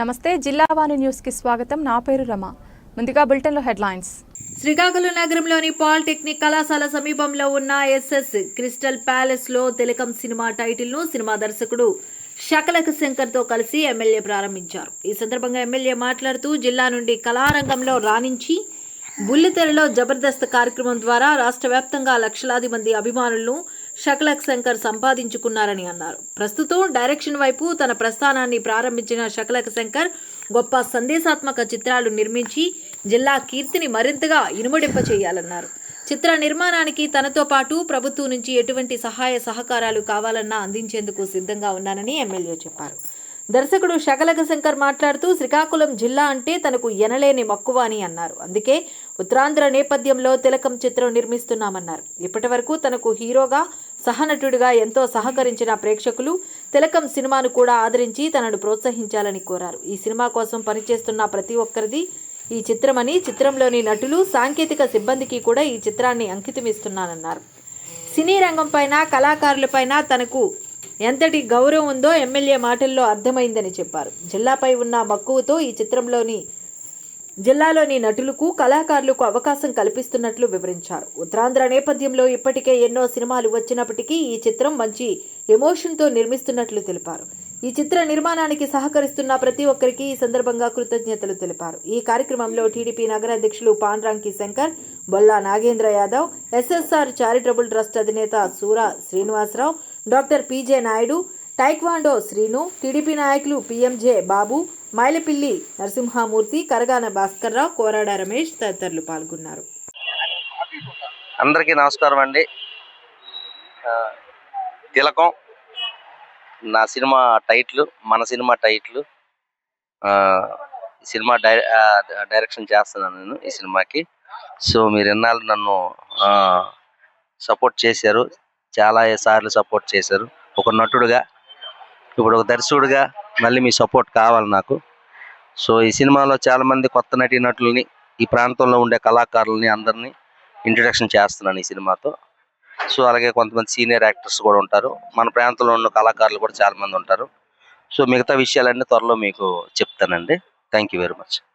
నమస్తే జిల్లా వాణి న్యూస్కి స్వాగతం. నా పేరు రమ. ముందుగా బులెటిన్లో హెడ్లైన్స్. శ్రీకాకుళం నగరంలోని పాలిటెక్నిక్ కళాశాల సమీపంలో ఉన్న ఎస్ఎస్ క్రిస్టల్ ప్యాలెస్లో తిలకం సినిమా టైటిల్ను సినిమా దర్శకుడు శకలక శంకర్తో కలిసి ఎమ్మెల్యే ప్రారంభించారు. ఈ సందర్భంగా ఎమ్మెల్యే మాట్లాడుతూ జిల్లా నుండి కళారంగంలో రాణించి బుల్లితెరలో జబర్దస్త్ కార్యక్రమం ద్వారా రాష్ట్ర వ్యాప్తంగా లక్షలాది మంది అభిమానులను షకలక్ శంకర్ సంపాదించుకున్నారని అన్నారు. ప్రస్తుతం డైరెక్షన్ వైపు తన ప్రస్థానాన్ని ప్రారంభించిన షకలక్ శంకర్ గొప్ప సందేశాత్మక చిత్రాలు నిర్మించి జిల్లా కీర్తిని మరింతగా ఇనుమడింప చేయాలన్నారు. చిత్ర నిర్మాణానికి తనతో పాటు ప్రభుత్వం నుంచి ఎటువంటి సహాయ సహకారాలు కావాలన్నా అందించేందుకు సిద్ధంగా ఉన్నానని ఎమ్మెల్యే చెప్పారు. దర్శకుడు శకలక శంకర్ మాట్లాడుతూ శ్రీకాకుళం జిల్లా అంటే తనకు ఎనలేని మక్కువ అని అన్నారు. అందుకే ఉత్తరాంధ్ర నేపథ్యంలో తిలకం చిత్రం నిర్మిస్తున్నామన్నారు. ఇప్పటి వరకు తనకు హీరోగా సహనటుడిగా ఎంతో సహకరించిన ప్రేక్షకులు తిలకం సినిమాను కూడా ఆదరించి తనను ప్రోత్సహించాలని కోరారు. ఈ సినిమా కోసం పనిచేస్తున్న ప్రతి ఒక్కరిది ఈ చిత్రమని చిత్రంలోని నటులు సాంకేతిక సిబ్బందికి కూడా ఈ చిత్రాన్ని అంకితమిస్తున్నానన్నారు. సినీ రంగంపైన కళాకారులపైన తనకు ఎంతటి గౌరవం ఉందో ఎమ్మెల్యే మాటల్లో అర్థమైందని చెప్పారు. జిల్లాపై ఉన్న మక్కువతో ఈ చిత్రంలోని జిల్లాలోని నటులకు కళాకారులకు అవకాశం కల్పిస్తున్నట్లు వివరించారు. ఉత్తరాంధ్ర నేపథ్యంలో ఇప్పటికే ఎన్నో సినిమాలు వచ్చినప్పటికీ ఈ చిత్రం మంచి ఎమోషన్తో నిర్మిస్తున్నట్లు తెలిపారు. ఈ చిత్ర నిర్మాణానికి సహకరిస్తున్న ప్రతి ఒక్కరికి ఈ సందర్భంగా కృతజ్ఞతలు తెలిపారు. ఈ కార్యక్రమంలో టీడీపీ నగర అధ్యక్షులు Pandranki Shankar Bolla Nagendra Yadav SSR charitable trust అధినేత Sura Srinivasarao doctor PJ Naidu taekwondo Srinu TDP నాయకులు పీఎంజే బాబు మైలపిల్లి నరసింహమూర్తి కరగాన భాస్కర్రావు కోరాడ రమేష్ తదితరులు పాల్గొన్నారు. అందరికీ నమస్కారం అండి. తిలకం నా సినిమా టైటిల్ మన సినిమా టైటిల్. ఈ సినిమా డై డైరెక్షన్ చేస్తున్నాను నేను ఈ సినిమాకి. సో మీరు ఎన్నాళ్ళు నన్ను సపోర్ట్ చేశారు చాలా సార్లు సపోర్ట్ చేశారు. ఒక నటుడుగా ఇప్పుడు ఒక దర్శకుడిగా మళ్ళీ మీ సపోర్ట్ కావాలి నాకు. సో ఈ సినిమాలో చాలామంది కొత్త నటీనటులని ఈ ప్రాంతంలో ఉండే కళాకారులని అందరినీ ఇంట్రడక్షన్ చేస్తున్నాను ఈ సినిమాతో. సో అలాగే కొంతమంది సీనియర్ యాక్టర్స్ కూడా ఉంటారు. మన ప్రాంతంలో ఉన్న కళాకారులు కూడా చాలామంది ఉంటారు. సో మిగతా విషయాలన్నీ త్వరలో మీకు చెప్తానండి. Thank you very much